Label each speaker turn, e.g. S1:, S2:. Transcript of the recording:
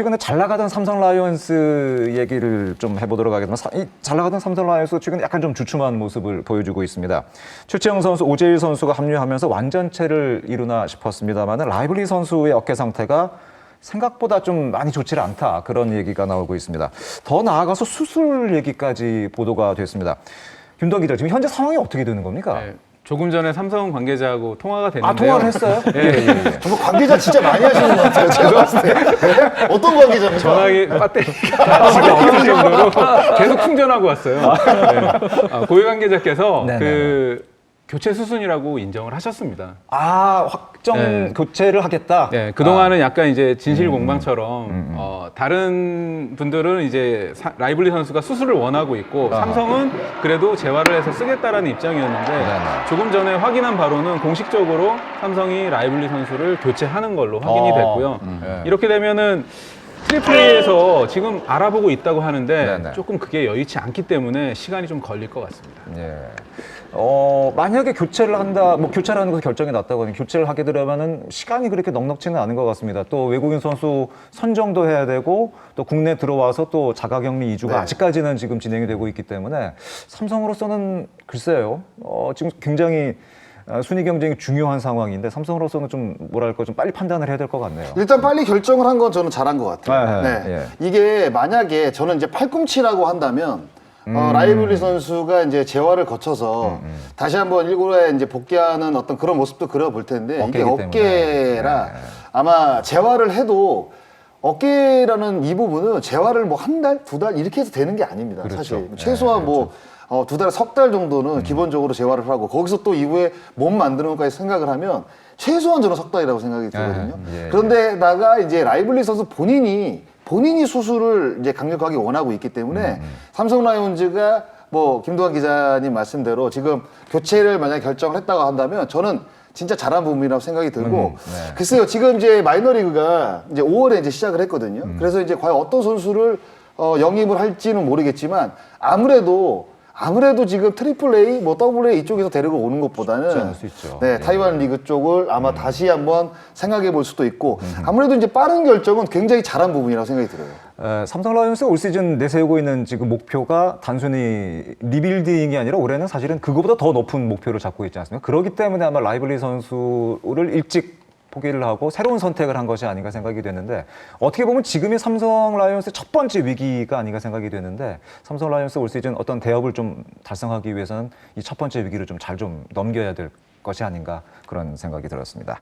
S1: 최근에 잘 나가던 삼성 라이온스 얘기를 좀 해보도록 하겠습니다. 사- 이잘 나가던 삼성 라이온스 최근에 약간 좀 주춤한 모습을 보여주고 있습니다. 최채영 선수, 오재일 선수가 합류하면서 완전체를 이루나 싶었습니다만 라이블리 선수의 어깨 상태가 생각보다 좀 많이 좋지를 않다 그런 얘기가 나오고 있습니다. 더 나아가서 수술 얘기까지 보도가 됐습니다. 김덕 기자 지금 현재 상황이 어떻게 되는 겁니까?
S2: 네, 조금 전에 삼성 관계자하고 통화가 됐는데요.
S1: 아 통화를 했어요?
S2: 예,
S1: 예, 예, 예.
S3: 정말 관계자 진짜 많이 하시는 것 같아요. 제가 봤을 때. 네? 어떤 관계자입니까?
S2: 전화기 배터리가 지금 없을 정도로 계속 충전하고 왔어요. 네. 아, 고위 관계자께서
S1: 네네네.
S2: 그 교체 수순이라고 인정을 하셨습니다.
S1: 아 확정
S2: 네.
S1: 교체를 하겠다.
S2: 네, 그동안은
S1: 아.
S2: 약간 이제
S1: 음,
S2: 진실 공방처럼 어, 다른 분들은 이제 사- 라이블리 선수가 수술을 원하고 있고
S1: 아하.
S2: 삼성은 그래도 재활을 해서 쓰겠다라는 입장이었는데
S1: 네네.
S2: 조금 전에 확인한 바로는 공식적으로 삼성이 라이블리 선수를 교체하는 걸로 확인이
S1: 어,
S2: 됐고요.
S1: 음, 네.
S2: 이렇게 되면은 트리플레이에서 지금 알아보고 있다고 하는데
S1: 네네.
S2: 조금 그게 여의치 않기 때문에 시간이 좀 걸릴 것 같습니다.
S1: 예. 어, 만약에 교체를 한다, 뭐 교체를 하는 것에 결정이 났다고 하면 교체를 하게 되려면은 시간이 그렇게 넉넉치는 않은 것 같습니다. 또 외국인 선수 선정도 해야 되고 또 국내 들어와서 또 자가격리 이주가
S3: 네.
S1: 아직까지는 지금 진행이 되고 있기 때문에 삼성으로서는 글쎄요, 어, 지금 굉장히 어, 순위 경쟁이 중요한 상황인데 삼성으로서는 좀 뭐랄까 좀 빨리 판단을 해야 될 것 같네요.
S3: 일단 빨리 결정을 한 건 저는 잘한 것 같아요.
S1: 네,
S3: 네.
S1: 예.
S3: 이게 만약에 저는 이제 팔꿈치라고 한다면
S1: 음.
S3: 어, 라이블리 선수가 이제 재활을 거쳐서 다시 한번 일구에 이제 복귀하는 어떤 그런 모습도 그려볼 텐데 이게. 어깨라
S1: 네.
S3: 아마 재활을 해도 어깨라는 이 부분은 재활을 뭐 한 달, 두 달 이렇게 해서 되는 게 아닙니다.
S1: 그렇죠.
S3: 사실
S1: 네,
S3: 최소한 뭐 어, 두 달, 석 달 정도는 기본적으로 재활을 하고 거기서 또 이후에 몸 만드는 것까지 생각을 하면 최소한 저는 석 달이라고 생각이 들거든요.
S1: 예, 예.
S3: 그런데다가 이제 라이블리 선수 본인이 본인이 수술을 이제 강력하게 원하고 있기 때문에 삼성 라이온즈가 뭐 김도환 기자님 말씀대로 지금 교체를 만약에 결정을 했다고 한다면 저는 진짜 잘한 부분이라고 생각이 들고
S1: 네.
S3: 글쎄요 지금 이제 마이너리그가 이제 5월에 이제 시작을 했거든요. 그래서 이제 과연 어떤 선수를 어, 영입을 할지는 모르겠지만 아무래도 아무래도 지금 트리플 A, 뭐 더블 A 이쪽에서 데리고 오는 것보다는
S1: 수 있죠.
S3: 네,
S1: 예.
S3: 타이완 리그 쪽을 아마 다시 한번 생각해 볼 수도 있고 아무래도 이제 빠른 결정은 굉장히 잘한 부분이라고 생각이 들어요.
S1: 에, 삼성 라이온스가 올 시즌 내세우고 있는 지금 목표가 단순히 리빌딩이 아니라 올해는 사실은 그거보다 더 높은 목표를 잡고 있지 않습니까? 그렇기 때문에 아마 라이블리 선수를 일찍 포기를 하고 새로운 선택을 한 것이 아닌가 생각이 되는데 어떻게 보면 지금이 삼성 라이온스의 첫 번째 위기가 아닌가 생각이 되는데 삼성 라이온스 올 시즌 어떤 대업을 좀 달성하기 위해서는 이 첫 번째 위기를 좀 잘좀 넘겨야 될 것이 아닌가 그런 생각이 들었습니다.